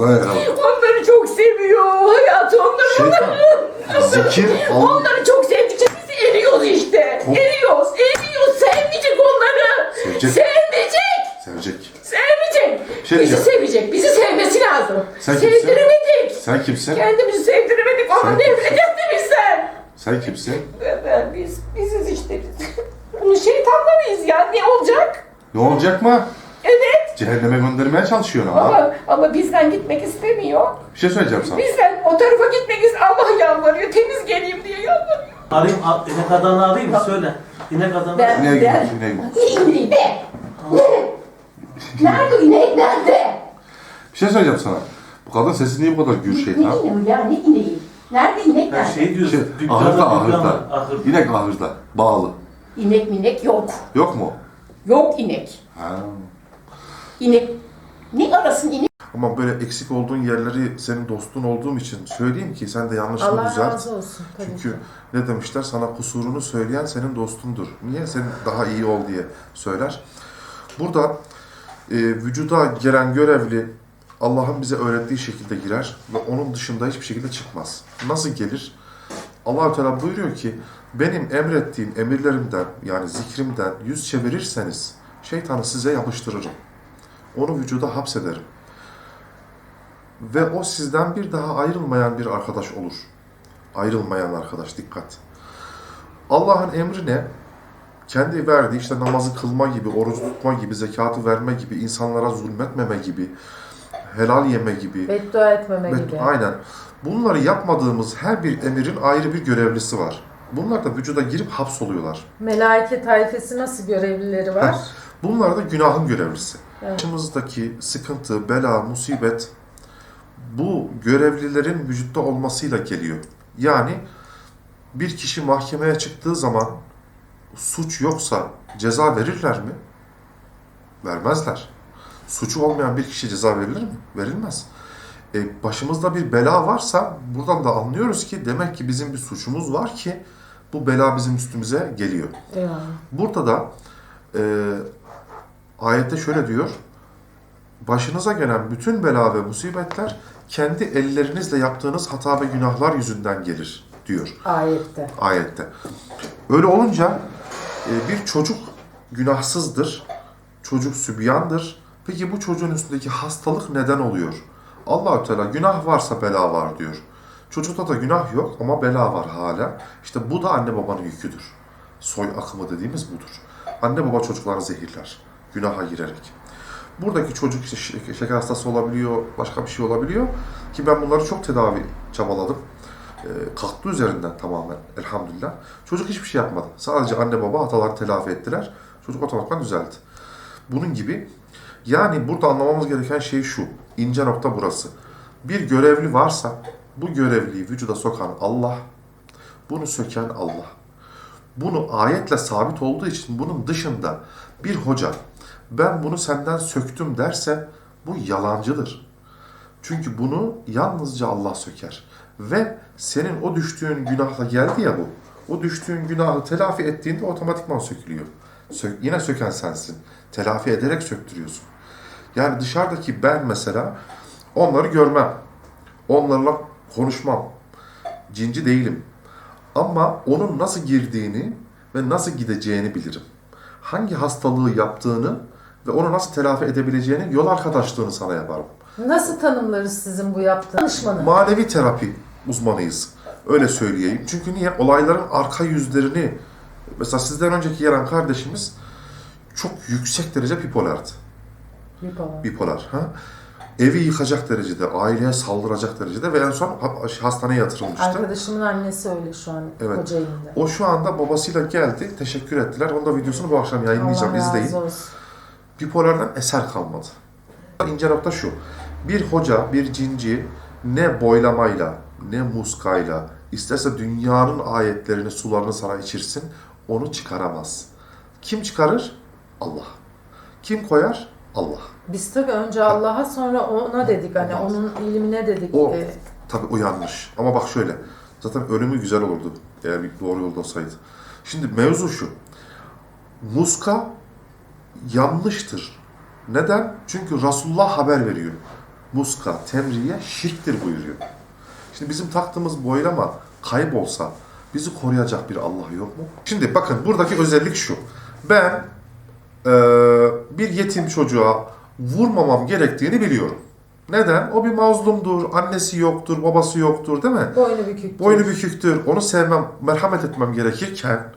Burada yakalım. Onları çok seviyor. Hayatı onları. Şeytan. Zikir. Allah. Onları çok sevdikçe biz eriyoruz işte. Ko- Eriyoruz, eriyoruz. Sevmeyecek onları. Sevecek. Sevmeyecek. Sevecek. Sevmeyecek. Şey bizi diyeceğim. sevecek. Bizi sevmesi lazım. Sen kimsin? Sevdiremedik. Sen kimsin? Kendimizi sevdiremedik. Onu Sen nefret etti bizden. Sen kimsin? Ben, biz, biziz işte biz. Bunun şeytanlarıyız ya. Ne olacak? Ne olacak mı? Cehenneme göndermeye çalışıyorsun ama. Ama, ama bizden gitmek istemiyor. Bir şey söyleyeceğim sana. Bizden o tarafa gitmek ist Allah yalvarıyor. Temiz geleyim diye yalvarıyor. Arayayım, a- inek arayayım mı? Söyle. İnek adamı. Ben- İneğe gidiyorsun, ineğe gidiyorsun. Be? Ne? Nerede inek nerede? Bir şey söyleyeceğim sana. Bu kadın sesi niye bu kadar gür Ne şeytan? ineği ya ne ineği? Nerede inek Ha, nerede? şey diyorsun. Şey, dükkana, ahırda, dükkana, ahırda. ahırda. İnek ahırda. Bağlı. İnek minek yok. Yok mu? Yok inek. Ha. İnek. Ne arasın inek? Ama böyle eksik olduğun yerleri senin dostun olduğum için söyleyeyim ki sen de yanlışını Allah düzelt. razı olsun. Tabii. Çünkü ne demişler? Sana kusurunu söyleyen senin dostundur. Niye? Senin daha iyi ol diye söyler. Burada e, vücuda giren görevli Allah'ın bize öğrettiği şekilde girer ve onun dışında hiçbir şekilde çıkmaz. Nasıl gelir? allah Teala buyuruyor ki benim emrettiğim emirlerimden yani zikrimden yüz çevirirseniz şeytanı size yapıştırırım. Onu vücuda hapsederim. Ve o sizden bir daha ayrılmayan bir arkadaş olur. Ayrılmayan arkadaş dikkat. Allah'ın emri ne? Kendi verdiği işte namazı kılma gibi, oruç tutma gibi, zekatı verme gibi, insanlara zulmetmeme gibi, helal yeme gibi. Beddua etmeme Bet- gibi. Aynen. Bunları yapmadığımız her bir emirin ayrı bir görevlisi var. Bunlar da vücuda girip hapsoluyorlar. Melaike tayfesi nasıl görevlileri var? Bunlar da günahın görevlisi. Evet. Başımızdaki sıkıntı, bela, musibet bu görevlilerin vücutta olmasıyla geliyor. Yani bir kişi mahkemeye çıktığı zaman suç yoksa ceza verirler mi? Vermezler. Suçu olmayan bir kişi ceza verilir mi? Verilmez. E, başımızda bir bela varsa buradan da anlıyoruz ki demek ki bizim bir suçumuz var ki bu bela bizim üstümüze geliyor. Eyvallah. Burada da e, ayette şöyle diyor. Başınıza gelen bütün bela ve musibetler kendi ellerinizle yaptığınız hata ve günahlar yüzünden gelir diyor Ayette. ayette. Öyle olunca e, bir çocuk günahsızdır. Çocuk sübyandır. Peki bu çocuğun üstündeki hastalık neden oluyor? Allahü Teala günah varsa bela var diyor. Çocukta da günah yok ama bela var hala. İşte bu da anne babanın yüküdür. Soy akımı dediğimiz budur. Anne baba çocuklarını zehirler. Günaha girerek. Buradaki çocuk işte şe- şeker hastası olabiliyor, başka bir şey olabiliyor. Ki ben bunları çok tedavi çabaladım. Ee, kalktı üzerinden tamamen elhamdülillah. Çocuk hiçbir şey yapmadı. Sadece anne baba hataları telafi ettiler. Çocuk otomatikman düzeldi. Bunun gibi yani burada anlamamız gereken şey şu. ince nokta burası. Bir görevli varsa bu görevliyi vücuda sokan Allah, bunu söken Allah. Bunu ayetle sabit olduğu için bunun dışında bir hoca ben bunu senden söktüm derse bu yalancıdır. Çünkü bunu yalnızca Allah söker. Ve senin o düştüğün günahla geldi ya bu. O düştüğün günahı telafi ettiğinde otomatikman sökülüyor. Sö- yine söken sensin. Telafi ederek söktürüyorsun. Yani dışarıdaki ben mesela onları görmem. Onlarla konuşmam. Cinci değilim. Ama onun nasıl girdiğini ve nasıl gideceğini bilirim. Hangi hastalığı yaptığını ve onu nasıl telafi edebileceğini yol arkadaşlığını sana yaparım. Nasıl tanımlarız sizin bu yaptığınız danışmanı? Manevi terapi uzmanıyız. Öyle söyleyeyim. Çünkü niye? Olayların arka yüzlerini mesela sizden önceki gelen kardeşimiz çok yüksek derece bipolardı. Bipolar. Bipolar. Ha? Evi yıkacak derecede, aileye saldıracak derecede ve en son ha- hastaneye yatırılmıştı. Arkadaşımın annesi öyle şu an Evet. Kocaeli'nde. O şu anda babasıyla geldi, teşekkür ettiler. Onun da videosunu bu akşam yayınlayacağım, Allah razı izleyin. olsun. Bipolardan eser kalmadı. İnce nokta şu. Bir hoca, bir cinci ne boylamayla, ne muskayla, isterse dünyanın ayetlerini, sularını sana içirsin, onu çıkaramaz. Kim çıkarır? Allah. Kim koyar? Allah. Biz tabii önce Allah'a sonra ona dedik hani Olmaz. onun ilmine dedik. O Ee, tabi uyanmış. Ama bak şöyle. Zaten ölümü güzel olurdu. Eğer bir doğru yolda olsaydı. Şimdi mevzu şu. Muska yanlıştır. Neden? Çünkü Resulullah haber veriyor. muska, temriye şirktir buyuruyor. Şimdi bizim taktığımız boylama kaybolsa bizi koruyacak bir Allah yok mu? Şimdi bakın buradaki özellik şu. Ben eee, bir yetim çocuğa vurmamam gerektiğini biliyorum. Neden? O bir mazlumdur, annesi yoktur, babası yoktur değil mi? Boynu bükük. Boynu büküktür, onu sevmem, merhamet etmem gerekirken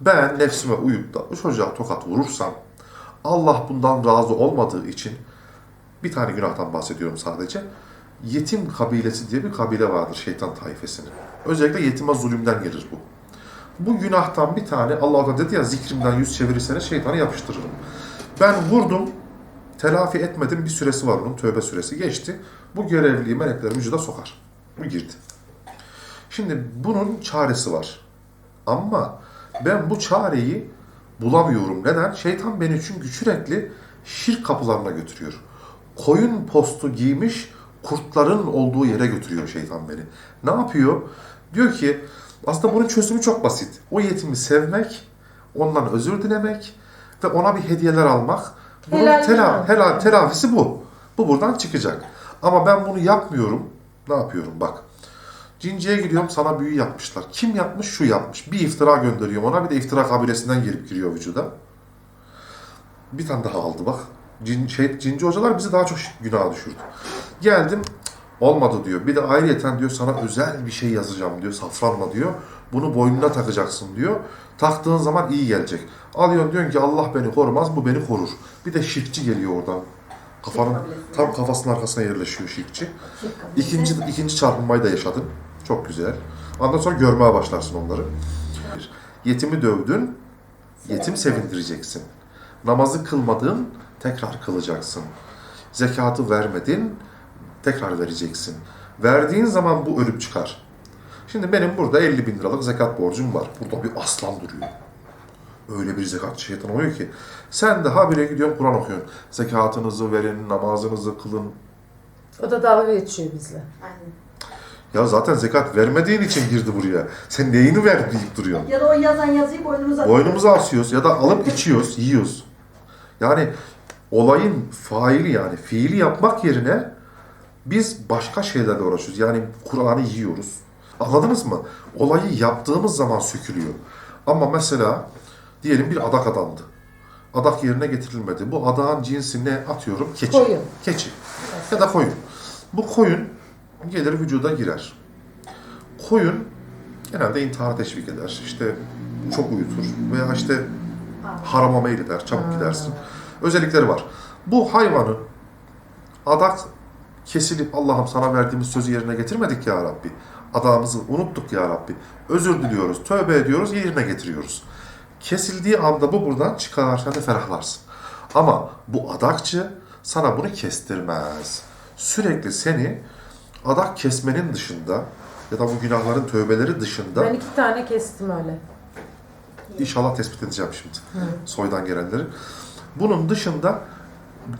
ben nefsime uyup da o çocuğa tokat vurursam Allah bundan razı olmadığı için bir tane günahtan bahsediyorum sadece. Yetim kabilesi diye bir kabile vardır şeytan taifesinin. Özellikle yetime zulümden gelir bu. Bu günahtan bir tane Allah da dedi ya zikrimden yüz çevirirseniz şeytanı yapıştırırım. Ben vurdum, telafi etmedim bir süresi var onun tövbe süresi geçti. Bu görevliyi melekler vücuda sokar. Bu girdi. Şimdi bunun çaresi var. Ama ben bu çareyi bulamıyorum. Neden? Şeytan beni çünkü sürekli şirk kapılarına götürüyor. Koyun postu giymiş kurtların olduğu yere götürüyor şeytan beni. Ne yapıyor? Diyor ki aslında bunun çözümü çok basit. O yetimi sevmek, ondan özür dilemek ve ona bir hediyeler almak. Bunun Helal tela, helal. telafisi bu. Bu buradan çıkacak. Ama ben bunu yapmıyorum. Ne yapıyorum? Bak. Cinciye gidiyorum sana büyü yapmışlar. Kim yapmış? Şu yapmış. Bir iftira gönderiyorum ona. Bir de iftira kabilesinden girip giriyor vücuda. Bir tane daha aldı bak. Cin, şey, cinci hocalar bizi daha çok günaha düşürdü. Geldim "Cık, olmadı diyor. Bir de ayrıyeten diyor sana özel bir şey yazacağım diyor. Safranla diyor. Bunu boynuna takacaksın diyor. Taktığın zaman iyi gelecek. Alıyorsun diyorsun ki Allah beni korumaz bu beni korur. Bir de şirkçi geliyor oradan. Kafanın tam kafasının arkasına yerleşiyor şirkçi. İkinci, ikinci çarpılmayı da yaşadım. Çok güzel. Ondan sonra görmeye başlarsın onları. Yetimi dövdün, yetim sevindireceksin. Namazı kılmadın, tekrar kılacaksın. Zekatı vermedin, tekrar vereceksin. Verdiğin zaman bu ölüp çıkar. Şimdi benim burada 50 bin liralık zekat borcum var. Burada bir aslan duruyor. Öyle bir zekat şeytan oluyor ki. Sen de habire gidiyorsun Kur'an okuyorsun. Zekatınızı verin, namazınızı kılın, O da dalga geçiyor bizle. Ya zaten zekat vermediğin için girdi buraya. Sen neyini ver deyip duruyorsun. Ya da o yazan yazıyı boynumuza Boynumuzu asıyoruz ya da alıp içiyoruz, yiyoruz. Yani olayın faili yani fiili yapmak yerine biz başka şeylerle uğraşıyoruz. Yani Kur'an'ı yiyoruz. Anladınız mı? Olayı yaptığımız zaman sökülüyor. Ama mesela diyelim bir adak adandı. Adak yerine getirilmedi. Bu adağın cinsi ne atıyorum? Keçi. Koyun. Keçi. Ya da koyun. Bu koyun gelir vücuda girer. Koyun genelde intihara teşvik eder. İşte çok uyutur veya işte harama meyleder, çabuk gidersin. Özellikleri var. Bu hayvanın adak kesilip Allah'ım sana verdiğimiz sözü yerine getirmedik ya Rabbi. Adağımızı unuttuk ya Rabbi. Özür diliyoruz, tövbe ediyoruz, yerine getiriyoruz. Kesildiği anda bu buradan çıkar, sen de ferahlarsın. Ama bu adakçı sana bunu kestirmez. Sürekli seni adak kesmenin dışında ya da bu günahların tövbeleri dışında Ben iki tane kestim öyle. İnşallah tespit edeceğim şimdi. Soydan gelenleri. Bunun dışında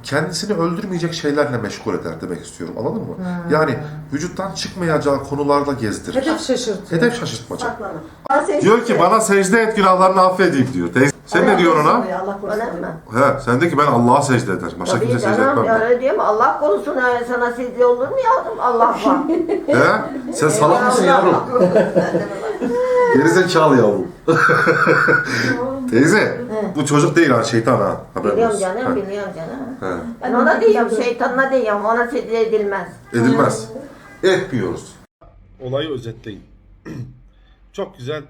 kendisini öldürmeyecek şeylerle meşgul eder demek istiyorum. Anladın mı? Yani vücuttan çıkmayacağı konularda gezdirir. Hedef şaşırtıyor. Hedef şaşırtmaca. saklanır. Bana secde Diyor ki bana secde et günahlarını affedeyim diyor. Teyze, sen ne diyorsun ona? Allah korusun. Öyle? He, sen de ki ben Allah'a secde ederim. Başka kimse secde etmem. öyle diyor mu? Allah korusun öyle sana secde olur mu yavrum? Allah var. He? Sen salak mısın yavrum? Gerizekalı yavrum. Teyze, bu çocuk değil ha, şeytan ha. Haberin biliyorum canım, He, biliyorum canım. he. Ben ona diyeyim, şeytanına diyeyim, ona secde edilmez. Edilmez. Etmiyoruz. olayı özetleyin. Çok güzel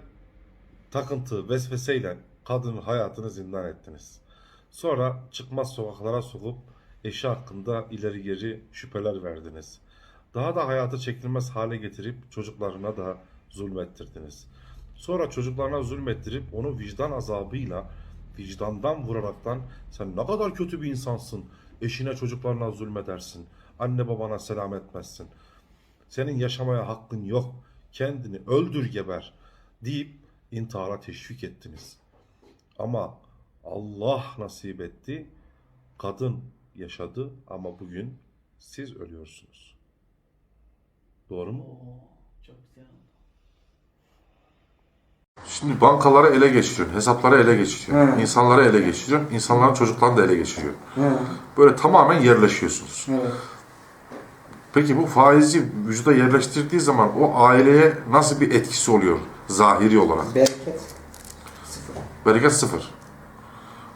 takıntı, vesveseyle kadının hayatını zindan ettiniz. Sonra çıkmaz sokaklara sokup eşi hakkında ileri geri şüpheler verdiniz. Daha da hayatı çekilmez hale getirip çocuklarına da zulmettirdiniz. Sonra çocuklarına zulmettirip onu vicdan azabıyla, vicdandan vuraraktan sen ne kadar kötü bir insansın, eşine çocuklarına zulmedersin, anne babana selam etmezsin, senin yaşamaya hakkın yok. Kendini öldür geber deyip intihara teşvik ettiniz. Ama Allah nasip etti. Kadın yaşadı ama bugün siz ölüyorsunuz. Doğru mu? Çok güzel. Şimdi bankaları ele geçiriyorsun, hesapları ele geçiriyorsun, insanları ele geçiriyorsun, insanların çocuklarını da ele geçiriyor. Böyle tamamen yerleşiyorsunuz. Peki bu faizi vücuda yerleştirdiği zaman o aileye nasıl bir etkisi oluyor zahiri olarak? Bereket. Bereket sıfır.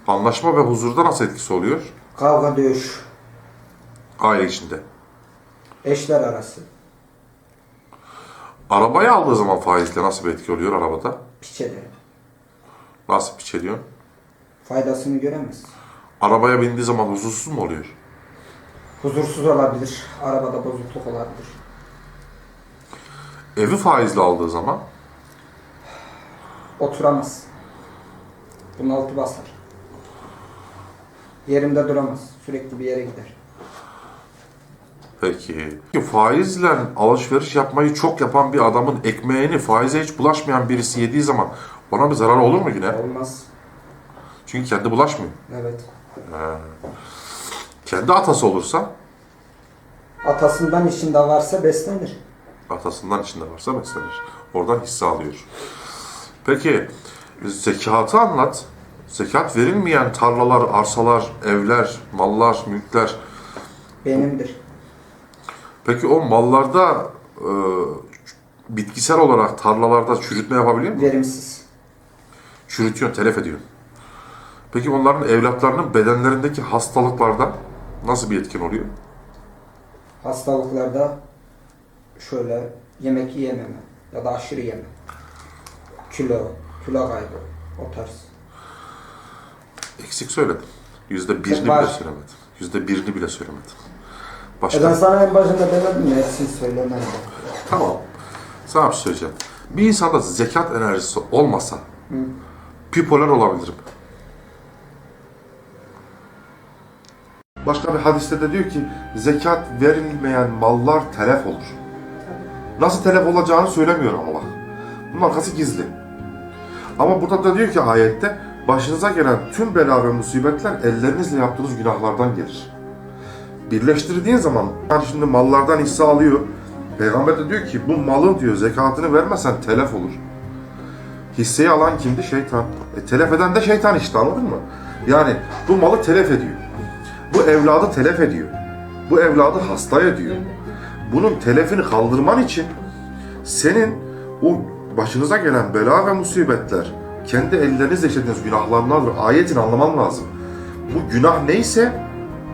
Anlaşma ve huzurda nasıl etkisi oluyor? Kavga dövüş. Aile içinde. Eşler arası. Arabayı aldığı zaman faizle nasıl bir etki oluyor arabada? Piçeleri. Nasıl piç ediyor? Faydasını göremez. Arabaya bindiği zaman huzursuz mu oluyor? Huzursuz olabilir. Arabada bozukluk olabilir. Evi faizle aldığı zaman Oturamaz. Bunaltı basar. Yerinde duramaz. Sürekli bir yere gider. Peki. Faizle alışveriş yapmayı çok yapan bir adamın ekmeğini faize hiç bulaşmayan birisi yediği zaman ona bir zarar olur mu yine? Olmaz. Çünkü kendi bulaşmıyor. Evet. Kendi atası olursa Atasından işinde varsa beslenir. atasından içinde varsa beslenir. Oradan hisse alıyor. Peki zekatı anlat. Zekat verilmeyen tarlalar, arsalar, evler, mallar, mülkler. Benimdir. Peki o mallarda e, bitkisel olarak tarlalarda çürütme yapabiliyor mu? Verimsiz. Çürütüyor, telef ediyor. Peki onların evlatlarının bedenlerindeki hastalıklarda nasıl bir etkin oluyor? Hastalıklarda şöyle yemek yiyememe ya da aşırı yeme. Kilo, kilo kaybı. O tarz. Eksik söyledim. Yüzde birini bile söylemedim. Yüzde birini bile söylemedim. E Başka? ben sana en başında demedim mi? Hepsini söylemem. Tamam. Sana bir şey söyleyeceğim. Bir insanda zekat enerjisi olmasa bipolar olabilirim. Başka bir hadiste de diyor ki zekat verilmeyen mallar telef olur. Nasıl telef olacağını söylemiyor Allah. Bunun arkası gizli. Ama burada da diyor ki ayette başınıza gelen tüm bela ve musibetler ellerinizle yaptığınız günahlardan gelir. Birleştirdiğin zaman yani şimdi mallardan hisse alıyor. Peygamber de diyor ki bu malın diyor zekatını vermezsen telef olur. Hisseyi alan kimdi? Şeytan. E, telef eden de şeytan işte anladın mı? Yani bu malı telef ediyor. Bu evladı telef ediyor. Bu evladı hasta ediyor. Bunun telefini kaldırman için senin o başınıza gelen bela ve musibetler kendi ellerinizle işlediğiniz günahlarındandır. Ayetini anlaman lazım. Bu günah neyse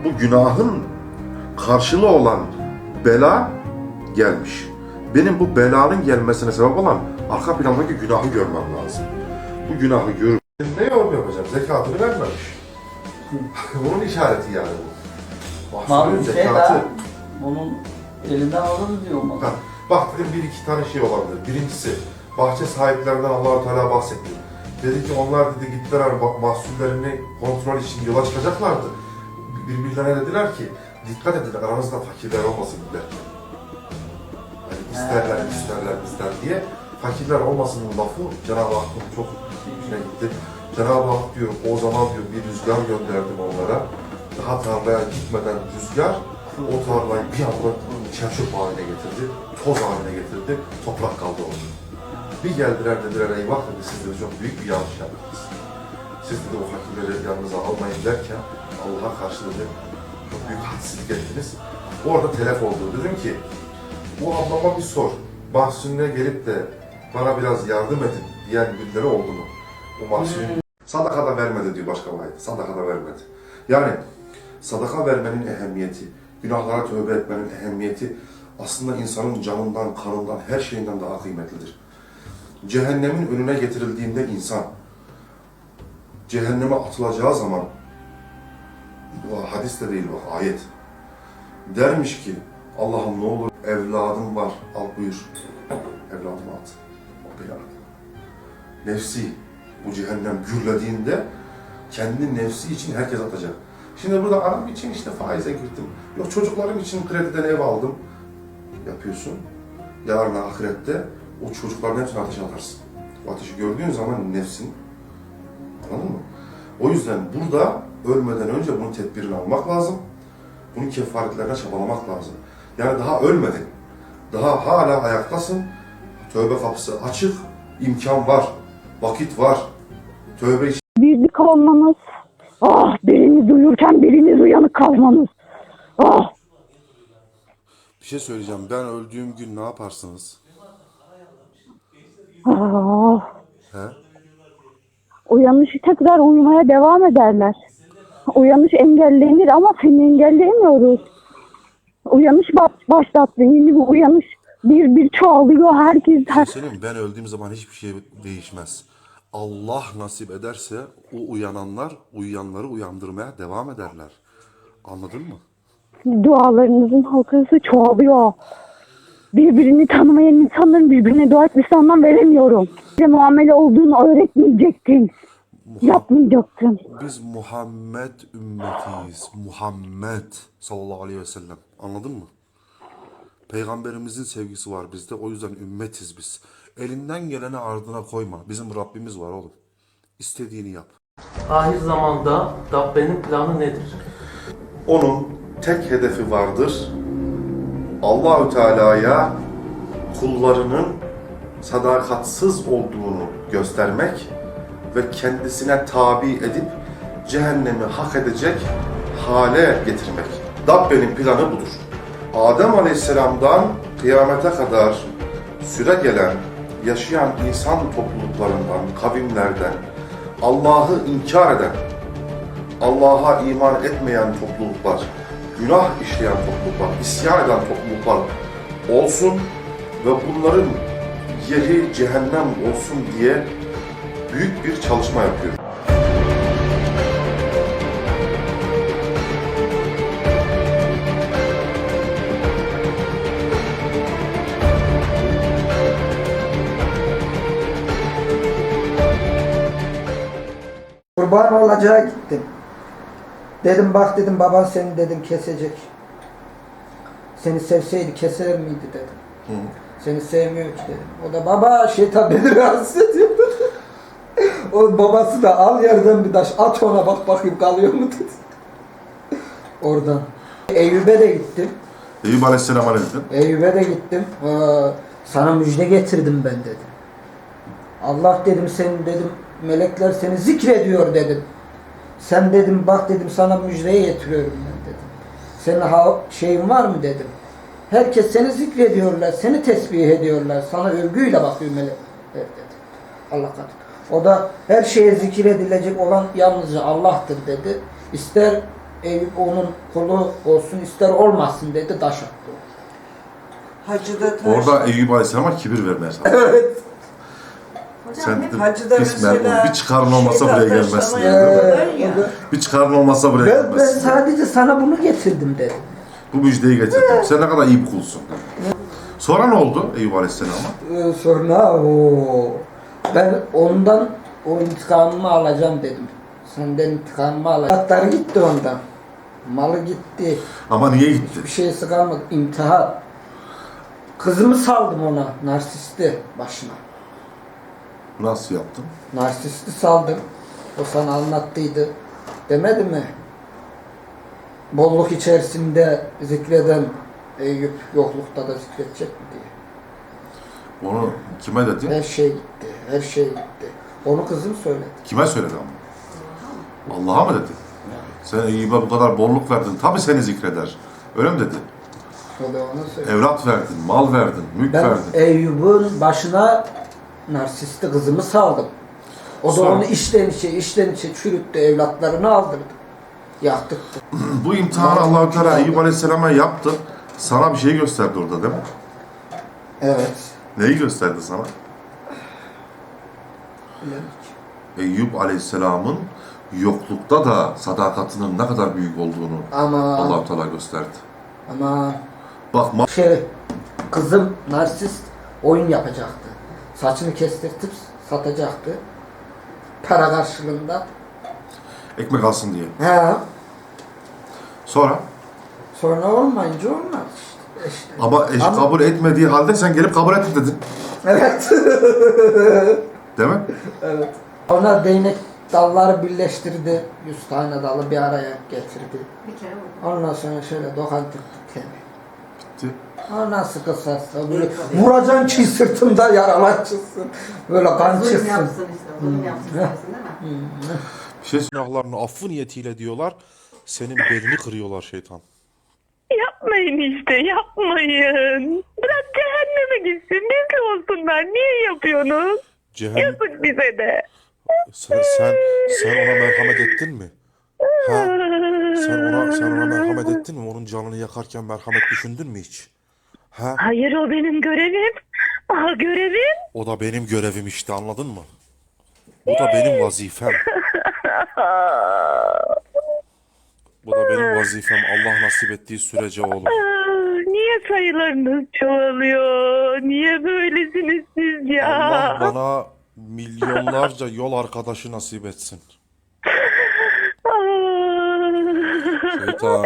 bu günahın karşılığı olan bela gelmiş. Benim bu belanın gelmesine sebep olan arka plandaki günahı görmem lazım. Bu günahı gör. Ne yorum yapacağım? Zekatını vermemiş. Bunun işareti yani bu. Mahsulün Mahmut şey zekatı. daha bunun elinden alırız diyor mu? Ha, Bak dedim bir iki tane şey olabilir. Birincisi bahçe sahiplerinden allah Teala bahsetti. Dedi ki onlar dedi gittiler ba- mahsullerini kontrol için yola çıkacaklardı. Birbirlerine dediler ki dikkat edin aranızda fakirler olmasın dediler. Hani isterler isterler ister diye fakirler olmasının lafı Cenab-ı Hakk'ın çok içine gitti. Cenab-ı Hak diyor o zaman diyor bir rüzgar gönderdim onlara. Daha tarlaya gitmeden rüzgar o tarlayı bir anda çerçöp haline getirdi, toz haline getirdi, toprak kaldı orada. Bir geldiler dediler eyvah dedi siz dedi çok büyük bir yanlış yaptınız. Siz dedi o fakirleri yanınıza almayın derken Allah'a karşı dedi çok büyük hadsizlik ettiniz. Orada telef oldu. Dedim ki bu ablama bir sor. Mahsun'una gelip de bana biraz yardım edin diyen birileri oldu mu? Bu mahsulün sadaka da vermedi diyor başka bir ayet. Sadaka da vermedi. Yani sadaka vermenin ehemmiyeti, günahlara tövbe etmenin ehemmiyeti aslında insanın canından, kanından, her şeyinden daha kıymetlidir. Cehennemin önüne getirildiğinde insan cehenneme atılacağı zaman bu hadis de değil bak ayet. Dermiş ki Allah'ım ne olur evladım var al buyur. Evladımı at. Beni at. Nefsi bu cehennem gürlediğinde kendi nefsi için herkes atacak. Şimdi burada anam için işte faize girdim. Yok çocuklarım için krediden ev aldım. Yapıyorsun. Yarın ahirette o çocukların hepsini ateşe atarsın. O ateşi gördüğün zaman nefsin anladın mı? O yüzden burada ölmeden önce bunun tedbirini almak lazım. Bunun kefaretlerine çabalamak lazım. Yani daha ölmedin. Daha hala ayaktasın. Tövbe kapısı açık. imkan var. Vakit var. Tövbe için birlik olmanız, ah biriniz uyurken biriniz uyanık kalmanız. Ah Bir şey söyleyeceğim. Ben öldüğüm gün ne yaparsınız? Aa, He? uyanışı tekrar uyumaya devam ederler. Uyanış engellenir ama seni engelleyemiyoruz. Uyanış baş, başlattı. Yeni bir uyanış bir bir çoğalıyor. Herkes şey her, mi? Ben öldüğüm zaman hiçbir şey değişmez. Allah nasip ederse o uyananlar uyuyanları uyandırmaya devam ederler. Anladın mı? dualarınızın halkası çoğalıyor. Birbirini tanımayan insanların birbirine dua etmesi anlam veremiyorum. Size muamele olduğunu öğretmeyecektin. Yapmayacaktın. Biz Muhammed ümmetiyiz. Muhammed sallallahu aleyhi ve sellem. Anladın mı? Peygamberimizin sevgisi var bizde. O yüzden ümmetiz biz. Elinden geleni ardına koyma. Bizim Rabbimiz var oğlum. İstediğini yap. Ahir zamanda Rabbenin planı nedir? Onun tek hedefi vardır. Allahü Teala'ya kullarının sadakatsız olduğunu göstermek ve kendisine tabi edip cehennemi hak edecek hale getirmek. Rabbenin planı budur. Adem Aleyhisselam'dan kıyamete kadar süre gelen, yaşayan insan topluluklarından, kavimlerden, Allah'ı inkar eden, Allah'a iman etmeyen topluluklar, günah işleyen topluluklar, isyan eden topluluklar olsun ve bunların yeri cehennem olsun diye büyük bir çalışma yapıyor. Kurban olacağı gittim. Dedim bak dedim baban seni dedim kesecek. Seni sevseydi keser miydi dedim. Seni sevmiyor ki dedim. O da baba şeytan beni rahatsız ediyor. O babası da al yerden bir taş at ona bak bakayım kalıyor mu dedi. Oradan. Eyüp'e de gittim. Eyüp Aleyhisselam'a ne dedin? Eyüp'e de gittim. Aa, sana müjde getirdim ben dedim. Allah dedim senin dedim melekler seni zikrediyor dedim. Sen dedim bak dedim sana müjdeyi getiriyorum ben dedim. Senin ha şeyin var mı dedim. Herkes seni zikrediyorlar, seni tesbih ediyorlar. Sana övgüyle bakıyor melekler dedi. Allah katı. O da her şeye zikir edilecek olan yalnızca Allah'tır dedi. İster Eyüp onun kulu olsun ister olmasın dedi taş attı. Hacıda taş. Orada Eyüp Aleyhisselam'a kibir vermeye çalışıyor. Evet. Sen dedim, Hacıda merhum, bir çıkarın olmasa buraya gelmezsin. dedi. ya. Bir çıkarın olmasa buraya Ben, ben gelmezsin. sadece sana bunu getirdim dedim. Bu müjdeyi getirdim. Sen ne kadar iyi bir kulsun. Sonra ne oldu Eyüp Aleyhisselam'a? Ee, sonra o ben ondan o intikamımı alacağım dedim. Senden intikamımı alacağım. Hatları gitti ondan. Malı gitti. Ama niye gitti? Bir şeysi kalmadı. İmtihan. Kızımı saldım ona. Narsisti başına. Nasıl yaptın? Narsisti saldım. O sana anlattıydı. Demedi mi? Bolluk içerisinde zikreden Eyüp yoklukta da zikredecek mi diye. Onu kime dedi? Her şey gitti. Her şey gitti. Onu kızım söyledi. Kime söyledi ama? Allah'a mı dedi? Sen Eyüp'e bu kadar bolluk verdin. Tabii seni zikreder. Öyle mi dedi? Söyledi. Evlat verdin, mal verdin, mülk Ben verdin. Eyüp'ün başına narsisti kızımı saldım. O da Sonra? onu içten içe, içten içe çürüttü, evlatlarını aldırdı. Yaktık. Bu imtihanı Allah-u Teala Eyüp Aleyhisselam'a yaptı. Sana bir şey gösterdi orada değil mi? Evet. Neyi gösterdi sana? Eyüp Aleyhisselam'ın yoklukta da sadakatinin ne kadar büyük olduğunu Ama Allah-u Teala gösterdi. ama Bak ma- şey kızım narsist oyun yapacaktı. Saçını kestirtip satacaktı. Para karşılığında. ekmek alsın diye. Ha. Sonra Sonra olmayınca olmaz işte. İşte. ama eş Ama- kabul etmediği halde sen gelip kabul ettin dedin. Evet. Değil mi? Evet. Ona değnek dalları birleştirdi. Yüz tane dalı bir araya getirdi. Bir kere vurdum. Ondan sonra şöyle dokandırdı temi. Bitti. O nasıl kısasa böyle vuracaksın ki sırtında yaralar çıksın. Böyle kan Zulüm çıksın. yapsın işte. Zulüm yapsın istersin değil mi? Bir şey Günahlarını affı niyetiyle diyorlar. Senin belini kırıyorlar şeytan. Yapma Yapmayın işte yapmayın. Bırak cehenneme gitsin bizle olsunlar. Niye yapıyorsunuz? Cehennem... Yazık bize de. Sen, sen, sen ona merhamet ettin mi? Ha? Sen ona, sen ona merhamet ettin mi? Onun canını yakarken merhamet düşündün mü hiç? Ha? Hayır o benim görevim. Aha görevim. O da benim görevim işte anladın mı? Bu da benim vazifem. Bu da benim vazifem. Allah nasip ettiği sürece oğlum. Niye sayılarınız çoğalıyor? Niye böylesiniz siz ya? Allah bana milyonlarca yol arkadaşı nasip etsin. Şeytan.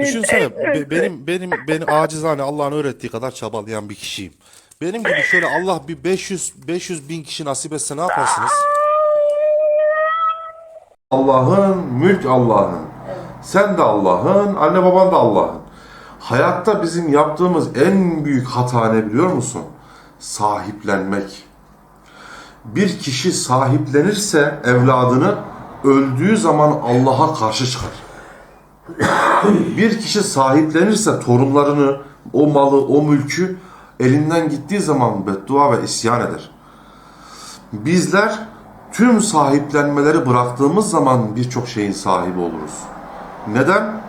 Düşünsene be- benim benim beni acizane Allah'ın öğrettiği kadar çabalayan bir kişiyim. Benim gibi şöyle Allah bir 500 500 bin kişi nasip etse ne yaparsınız? Allah'ın, mülk Allah'ın. Sen de Allah'ın, anne baban da Allah'ın. Hayatta bizim yaptığımız en büyük hata ne biliyor musun? Sahiplenmek. Bir kişi sahiplenirse evladını öldüğü zaman Allah'a karşı çıkar. Bir kişi sahiplenirse torunlarını, o malı, o mülkü elinden gittiği zaman beddua ve isyan eder. Bizler tüm sahiplenmeleri bıraktığımız zaman birçok şeyin sahibi oluruz. Neden?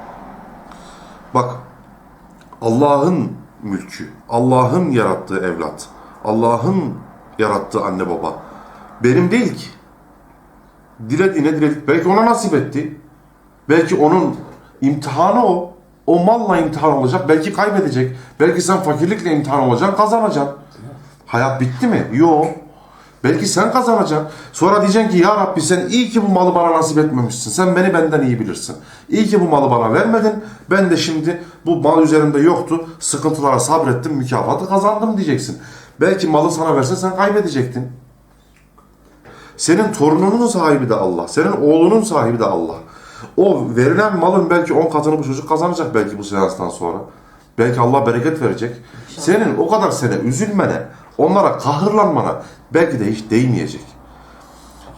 Bak Allah'ın mülkü, Allah'ın yarattığı evlat, Allah'ın yarattığı anne baba. Benim değil ki. Dilediğine diledik. Belki ona nasip etti. Belki onun imtihanı o. O malla imtihan olacak. Belki kaybedecek. Belki sen fakirlikle imtihan olacaksın, kazanacaksın. Hayat bitti mi? Yok. Belki sen kazanacaksın. Sonra diyeceksin ki ya Rabbi sen iyi ki bu malı bana nasip etmemişsin. Sen beni benden iyi bilirsin. İyi ki bu malı bana vermedin. Ben de şimdi bu mal üzerimde yoktu. Sıkıntılara sabrettim, mükafatı kazandım diyeceksin. Belki malı sana verse sen kaybedecektin. Senin torununun sahibi de Allah. Senin oğlunun sahibi de Allah. O verilen malın belki 10 katını bu çocuk kazanacak belki bu seanstan sonra. Belki Allah bereket verecek. Senin o kadar sene üzülmene, onlara kahırlanmana belki de hiç değmeyecek.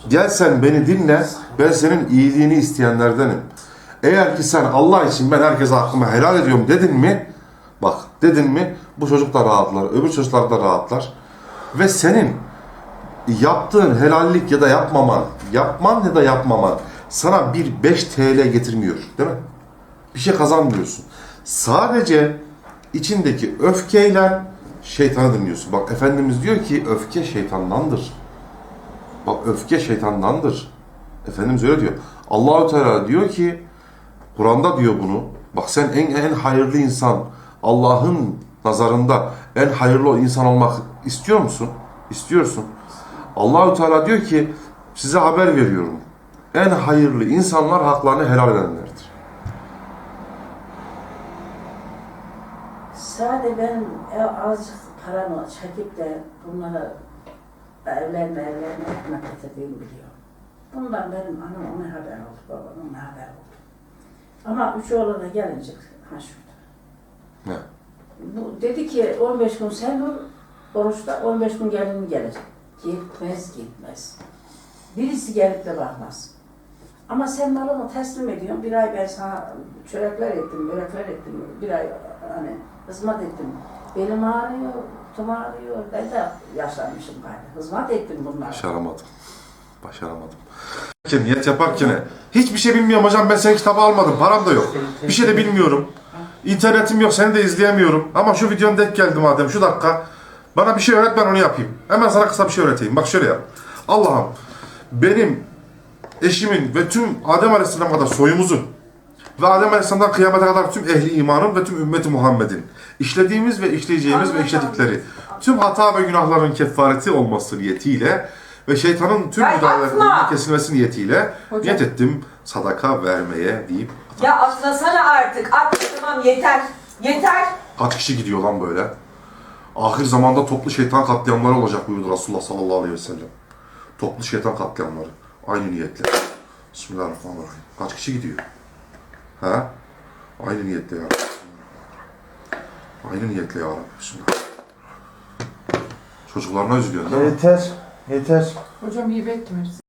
Gel sen beni dinle, ben senin iyiliğini isteyenlerdenim. Eğer ki sen Allah için ben herkese hakkımı helal ediyorum dedin mi, bak dedin mi bu çocuk da rahatlar, öbür çocuklar da rahatlar. Ve senin yaptığın helallik ya da yapmaman, yapman ya da yapmaman sana bir 5 TL getirmiyor değil mi? Bir şey kazanmıyorsun. Sadece içindeki öfkeyle şeytanı dinliyorsun. Bak Efendimiz diyor ki öfke şeytandandır. Bak öfke şeytandandır. Efendimiz öyle diyor. Allahü Teala diyor ki Kur'an'da diyor bunu. Bak sen en en hayırlı insan Allah'ın nazarında en hayırlı insan olmak istiyor musun? İstiyorsun. Allahü Teala diyor ki size haber veriyorum. En hayırlı insanlar haklarını helal edenlerdir. Sade benim e, azıcık paramı çekip de bunlara evlenme evlenme etmek istediğimi biliyorum. Bundan benim anam ona haber oldu, babam ona haber oldu. Ama üç oğlana gelince ha şurada. Ne? Bu dedi ki 15 gün sen dur, oruçta 15 gün gelin gelecek. Gitmez gitmez. Birisi gelip de bakmaz. Ama sen malını teslim ediyorsun. Bir ay ben sana çörekler ettim, börekler ettim. Bir ay hani hizmet ettim. Belim ağrıyor, tüm ağrıyor. Ben de yaşlanmışım galiba. Hizmet ettim bunlara. Başaramadım. Başaramadım. Niyet yaparken hiçbir şey bilmiyorum hocam ben senin kitabı almadım. Param da yok. Bir şey de bilmiyorum. İnternetim yok seni de izleyemiyorum. Ama şu videonun denk geldi madem şu dakika. Bana bir şey öğret ben onu yapayım. Hemen sana kısa bir şey öğreteyim. Bak şöyle yap. Allah'ım benim eşimin ve tüm Adem Aleyhisselam kadar soyumuzun ve Adem Aleyhisselam'dan kıyamete kadar tüm ehli imanın ve tüm ümmeti Muhammed'in işlediğimiz ve işleyeceğimiz ve işledikleri tüm hata ve günahların kefareti olması niyetiyle ve şeytanın tüm müdahalelerinin kesilmesi niyetiyle Hocam. niyet ettim sadaka vermeye deyip Ya atlasana artık. Atla tamam yeter. Yeter. kaç kişi gidiyor lan böyle? Ahir zamanda toplu şeytan katliamları olacak buyurdu Resulullah sallallahu aleyhi ve sellem. Toplu şeytan katliamları. Aynı niyetle. Bismillahirrahmanirrahim. Kaç kişi gidiyor? Ha? Aynı niyetle ya. Aynı niyetle ya Rabbi. Bismillah. Çocuklarına üzülüyorsun değil mi? Yeter, yeter. Hocam iyi bekliyoruz.